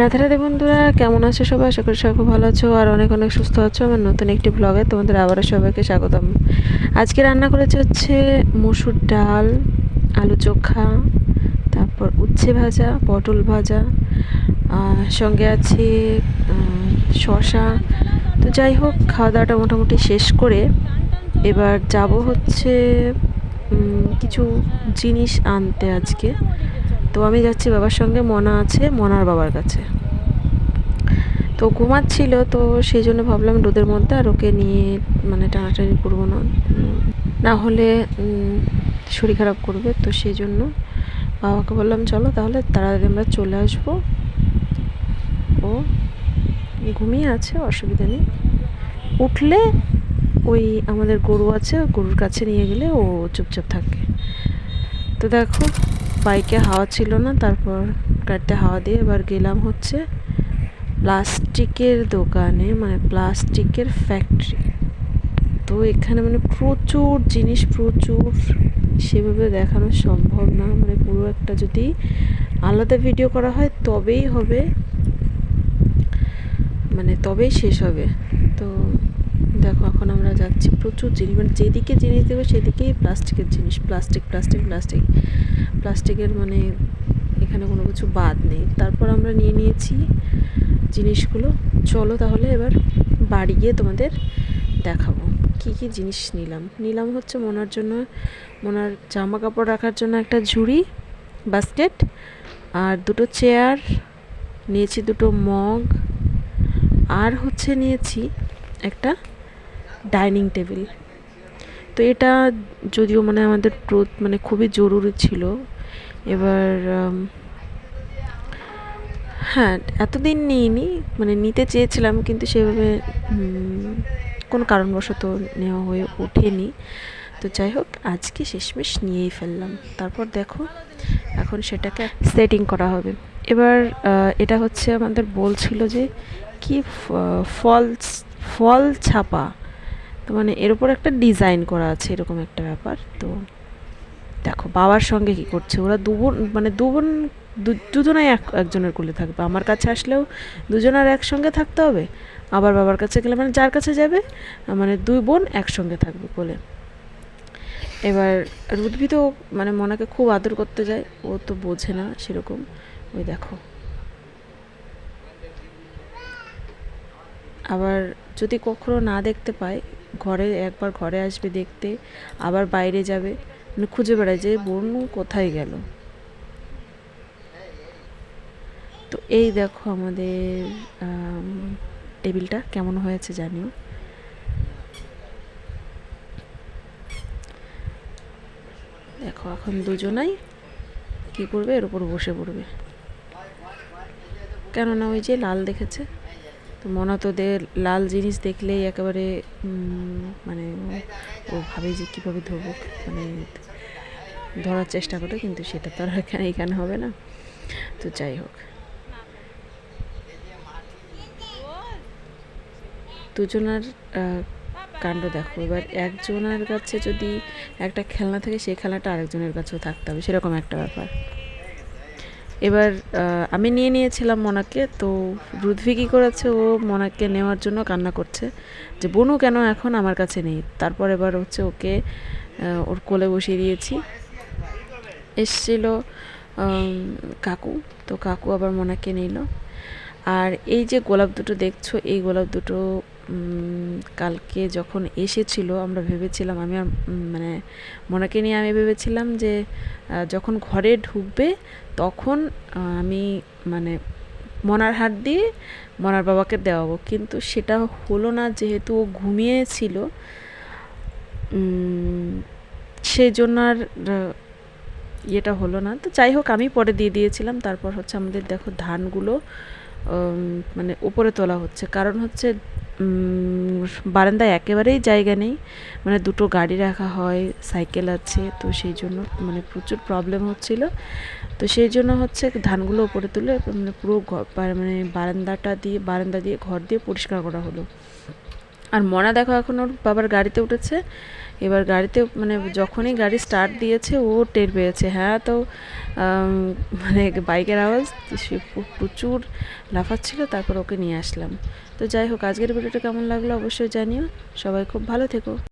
রাধে রাধে বন্ধুরা, কেমন আছো সবাই? আশা করি সবাই ভালো আছো আর অনেক অনেক সুস্থ আছো। আমার নতুন একটি ব্লগে তোমাদের আবারও সবাইকে স্বাগতম। আজকে রান্না করেছে হচ্ছে মসুর ডাল, আলু চোখা, তারপর উচ্ছে ভাজা, পটল ভাজা সঙ্গে আছে শসা। তো যাই হোক, খাওয়া দাওয়াটা মোটামুটি শেষ করে এবার যাব হচ্ছে কিছু জিনিস আনতে আজকে। তো আমি যাচ্ছি বাবার সঙ্গে, মনা আছে, মনার বাবার কাছে। তো ঘুমাচ্ছিল, তো সেই জন্য ভাবলাম রোদের মধ্যে আর ওকে নিয়ে মানে টানাটানি করব না। না হলে শরীর খারাপ করবে, তো সেই জন্য বাবাকে বললাম, চলো তাহলে তাড়াতাড়ি আমরা চলে আসব। ও ঘুমিয়ে আছে, অসুবিধা নেই। উঠলে ওই আমাদের গরু আছে, গরুর কাছে নিয়ে গেলে ও চুপচাপ থাকে। তো দেখো বাইকে হাওয়া ছিল না, তারপর গাড়িতে হাওয়া দিয়ে এবার গেলাম হচ্ছে প্লাস্টিকের দোকানে মানে প্লাস্টিকের ফ্যাক্টরি তো এখানে মানে প্রচুর জিনিস, প্রচুর সেভাবে দেখানো সম্ভব না। মানে পুরো একটা যদি আলাদা ভিডিও করা হয়, তবেই হবে। মানে তবেই শেষ হবে। তো দেখো, এখন আমরা যাচ্ছি প্রচুর জিনিস মানে যেদিকে জিনিস দেবো সেদিকেই প্লাস্টিকের জিনিস, প্লাস্টিক প্লাস্টিক প্লাস্টিক। প্লাস্টিকের মানে এখানে কোনো কিছু বাদ নেই। তারপর আমরা নিয়ে নিয়েছি জিনিসগুলো। চলো তাহলে এবার বাড়ি গিয়ে তোমাদের দেখাবো। কি কি জিনিস নিলাম? নিলাম হচ্ছে মোনার জন্য, মোনার জামা কাপড় রাখার জন্য একটা ঝুড়ি, বাস্কেট আর দুটো চেয়ার, নিয়েছি দুটো মগ, আর হচ্ছে নিয়েছি একটা ডাইনিং টেবিল। তো এটা যদিও মানে আমাদের মানে খুবই জরুরি ছিল। এবার হ্যাঁ এতদিন নিইনি মানে নিতে চেয়েছিলাম কিন্তু সেভাবে কোনো কারণবশত নেওয়া হয়ে ওঠেনি। তো যাই হোক, আজকে শেষমেশ নিয়েই ফেললাম। তারপর দেখো, এখন সেটাকে সেটিং করা হবে। এবার এটা হচ্ছে আমাদের বলছিল যে কি ফল ফল ছাপা। তো মানে এর উপর একটা ডিজাইন করা আছে, এরকম একটা ব্যাপার। তো দেখো, বাবার সঙ্গে কি করছে? ওরা দু বোন মানে দু বোন, দু- দুজনাই এক, একজনের কোলে থাকবে। আমার কাছে আসলেও দুজনের একসঙ্গে থাকতে হবে? আবার বাবার কাছে গেলে মানে যার কাছে যাবে? মানে দুই বোন একসঙ্গে থাকবে কোলে। এবার রুদ্ভি তো মানে মনাকে খুব আদর করতে যায়। ও তো বোঝে না সেরকম। ওই দেখো। আবার যদি কখনো না দেখতে পায় ঘরে একবার ঘরে আসবে দেখতে আবার বাইরে যাবে। মানে খুঁজে বেড়ায় যে বোন কোথায় গেল। তো এই দেখো আমাদের আম, টেবিলটা কেমন হয়েছে জানিও। দেখো এখন দুজনাই কি করবে? এর উপর বসে পড়বে। কেননা ওই যে লাল দেখেছে? তো মনে তো লাল জিনিস দেখলেই একেবারে মানে ও- ভাবে যে কীভাবে ধরবো মানে ধরার চেষ্টা করে, কিন্তু সেটা তো আর এখানে এখানে হবে না। তো যাই হোক। দুজনার কাণ্ড দেখো। এবার একজনের কাছে যদি একটা খেলনা থাকে, সেই খেলনাটা আরেকজনের কাছেও থাকতে হবে। সেরকম একটা ব্যাপার। এবার আমি নিয়ে নিয়েছিলাম মনাকে, তো রুদ্ভি কী করেছে? ও মনাকে নেওয়ার জন্য কান্না করছে যে, বনু, কেন এখন আমার কাছে নেই? তারপর এবার হচ্ছে ওকে ওর কোলে বসিয়ে দিয়েছি। এসছিল কাকু, তো কাকু আবার মনাকে নিল। আর এই যে গোলাপ দুটো দেখছ, এই গোলাপ দুটো কালকে যখন এসেছিল, আমরা ভেবেছিলাম, আমি আর মানে মনাকে নিয়ে আমি ভেবেছিলাম যে যখন ঘরে ঢুকবে, তখন আমি মানে মনার হাত দিয়ে মনার বাবাকে দেওয়াবো। কিন্তু সেটা হলো না, যেহেতু ও ঘুমিয়েছিল সেই জন্য আর ইয়েটা হলো না। তো যাই হোক, আমি পরে দিয়ে দিয়েছিলাম। তারপর হচ্ছে আমাদের দেখো ধানগুলো মানে উপরে তোলা হচ্ছে। কারণ হচ্ছে বারান্দায় একেবারেই জায়গা নেই। মানে দুটো গাড়ি রাখা হয়, সাইকেল আছে, তো সেই জন্য মানে প্রচুর প্রবলেম হচ্ছিল। তো সেই জন্য হচ্ছে ধানগুলো উপরে তুলে মানে পুরো মানে বারান্দাটা দিয়ে, বারান্দা দিয়ে, ঘর দিয়ে পরিষ্কার করা হলো। আর মনা দেখো এখন ওর বাবার গাড়িতে উঠেছে। এবার গাড়িতে মানে যখনই গাড়ি স্টার্ট দিয়েছে, ও টের পেয়েছে। হ্যাঁ তো মানে বাইকের আওয়াজ, সে প্রচুর লাফাচ্ছিল, তারপর ওকে নিয়ে আসলাম। তো যাই হোক, আজকের ভিডিওটা কেমন লাগল অবশ্যই জানিও। সবাই খুব ভালো থেকো।